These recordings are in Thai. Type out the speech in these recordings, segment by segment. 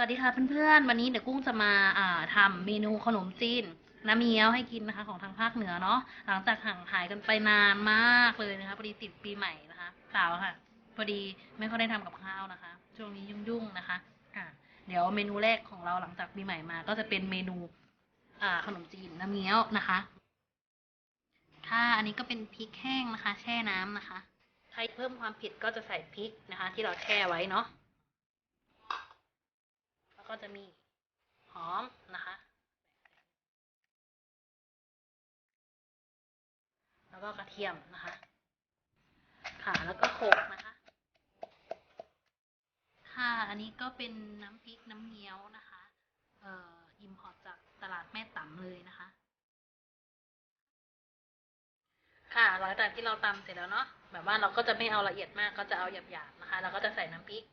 วัสดีค่ะเพื่อนๆ วันนี้เดี๋ยวกุ้งจะมาอ่าทำเมนูขนมจีนน้ำเงี้ยวให้กินนะคะของทางภาคเหนือเนาะหลังจากห่างหายกันไปนานมากเลยนะคะพอดีติดปีใหม่นะคะเปล่าค่ะพอดีไม่ค่อยได้ทำกับข้าวนะคะ ช่วงนี้ยุ่งๆนะคะอ่าเดี๋ยวเมนูแรกของเราหลังจากปีใหม่มา ก็จะเป็นเมนูอ่าขนมจีนน้ำเงี้ยวนะคะค่ะอันนี้ก็เป็นพริกแห้งนะคะ แช่น้ำนะคะใครเพิ่มความเผ็ดก็จะใส่พริกนะคะ ที่เราแช่ไว้เนาะ ก็จะมีหอมนะคะ แล้วก็กระเทียมนะคะ ค่ะ แล้วก็โขกนะคะ ค่ะ อันนี้ก็เป็นน้ำพริกน้ำเงี้ยวนะคะ เอ่ออิมพอร์ตจากตลาดแม่ตำเลยนะคะ ค่ะ หลังจากที่เราตำเสร็จแล้วเนาะ แบบว่าเราก็จะไม่เอาละเอียดมาก ก็จะเอาหยาบๆนะคะ เราก็จะใส่น้ำพริก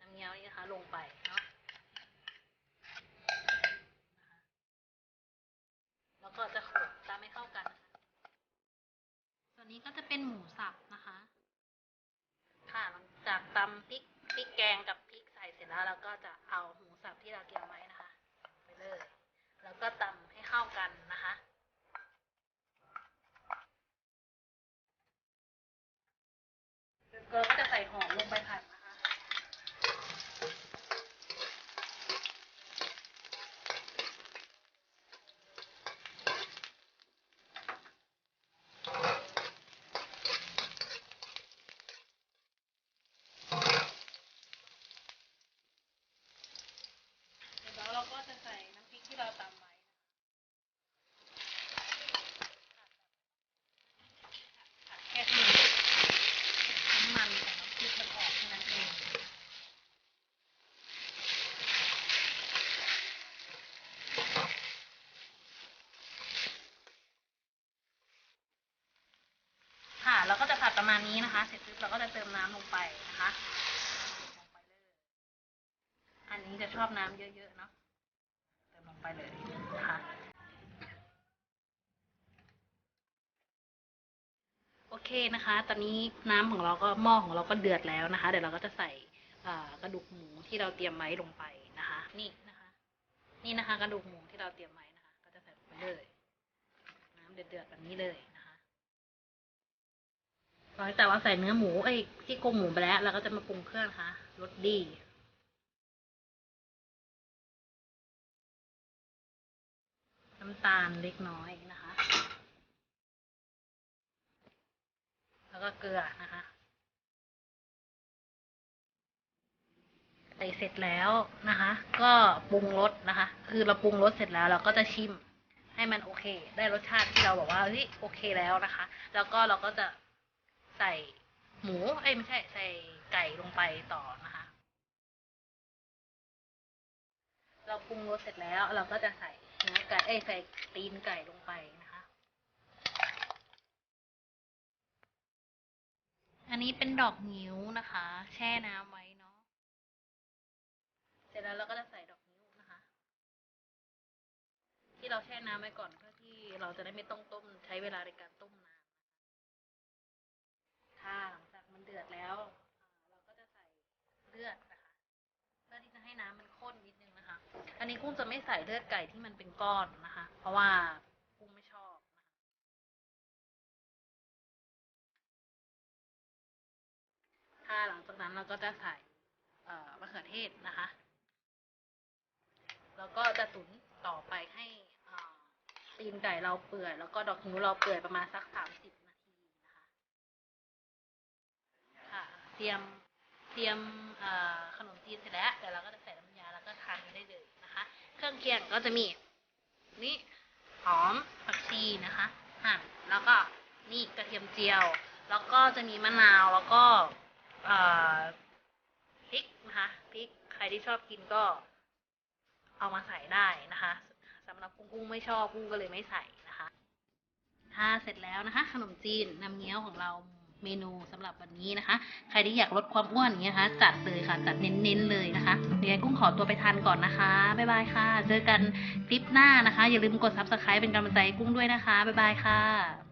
น้ำเงี้ยวนี่นะคะ ลงไปเนาะ แล้วก็จะโขลกตามให้เข้ากันนะคะ ส่วนนี้ก็จะเป็นหมูสับนะคะ ค่ะหลังจากตำพริกพริกแกงกับพริกใส่เสร็จแล้วเราก็จะเอาหมูสับที่เราเตรียมไว้นะคะ ไปเลย แล้วก็ตำให้เข้ากันนะคะ เราก็จะใส่หอมลงไปผัดนะคะ เสร็จแล้วเราก็จะใส่น้ำพริกที่เราตำไว้ผัดแค่ให้น้ำมันของน้ำพริกมันออกแค่นั้นเอง ค่ะเราก็จะผัดประมา ณนี้นะคะ เสร็จปุ๊บเราก็จะเติมน้ำลงไปนะคะลงไปเลย อันนี้จะชอบน้ำเยอะๆเนาะเติมลงไปเลยนะคะโอเคนะคะ ตอนนี้น้ำของเราก็หม้อของเราก็เดือดแล้วนะคะ เดี๋ยวเราก็จะใส่กระดูกหมูที่เราเตรียมไว้ลงไปนะคะ นี่นะคะ นี่นะคะ กระดูกหมูที่เราเตรียมไว้นะคะ ก็จะใส่ลงไปเลย น้ำเดือดๆแบบนี้เลยน หลังจากเราใส่เนื้อหมูเอ้ยที่โครงหมูไปแล้วเราก็จะมาปรุงเครื่องนะคะรสดีน้ำตาลเล็กน้อยนะคะ แล้วก็เกลือนะคะใส่เสร็จแล้วนะคะ ก็ปรุงรสนะคะ คือเราปรุงรสเสร็จแล้วเราก็จะชิมให้มันโอเค ได้รสชาติที่เราบอกว่าเฮ้ยโอเคแล้วนะคะ แล้วก็เราก็จะ ใส่หมู เอ้ยไม่ใช่ใส่ไก่ลงไปต่อนะคะ เราปรุงรสเสร็จแล้วเราก็จะใส่เนื้อไก่เอ้ยใส่ตีนไก่ลงไปนะคะ อันนี้เป็นดอกงิ้วนะคะ แช่น้ำไว้เนาะ เสร็จแล้วเราก็จะใส่ดอกนิ้วนะคะ ที่เราแช่น้ำไว้ก่อนเพื่อที่เราจะได้ไม่ต้องต้มใช้เวลาในการต้มนะค่ะหลังจากมันเดือดแล้วอ่าเราก็จะใส่เลือดนะคะ เพื่อที่จะให้น้ำมันข้นนิดนึงนะคะ อันนี้ กุ้งจะไม่ใส่เลือดไก่ที่มันเป็นก้อนนะคะ เพราะว่ากุ้งไม่ชอบนะคะค่ะหลังจากนั้นเราก็จะใส่มะเขือเทศนะคะ แล้วก็จะตุ๋นต่อไปให้ตีนไก่เราเปื่อย แล้วก็ดอกนิ้วเราเปื่อยประมาณสักสามสิบนาทีนะคะค่ะ เตรียมเตรียมขนมจีนเสร็จแล้วเดี๋ยวเราก็จะใส่น้ำ เกียก็จะมี นี่หอมผักชีนะคะหั่นแล้วก็นี่กระเทียมเจียว แล้วก็จะมีมะนาวแล้วก็เอ่อพริกนะคะพริกใครที่ชอบกินก็ เอามาใส่ได้นะคะสำหรับกุ้งกุ้งไม่ชอบกุ้งก็เลยไม่ใส่นะคะถ้าเสร็จแล้วนะคะ ขนมจีนน้ำเงี้ยวของเรา เมนูสำหรับวันนี้นะคะ ใครที่อยากลดความอ้วนอย่างเงี้ยนะคะ จัดเลยค่ะ จัดเน้นๆเลยนะคะเดี๋ยวกุ้งขอตัวไปทานก่อนนะคะ บ๊ายบายค่ะ เจอกันคลิปหน้านะคะ อย่าลืมกด subscribe เป็นกำลังใจกุ้งด้วยนะคะ บ๊ายบายค่ะ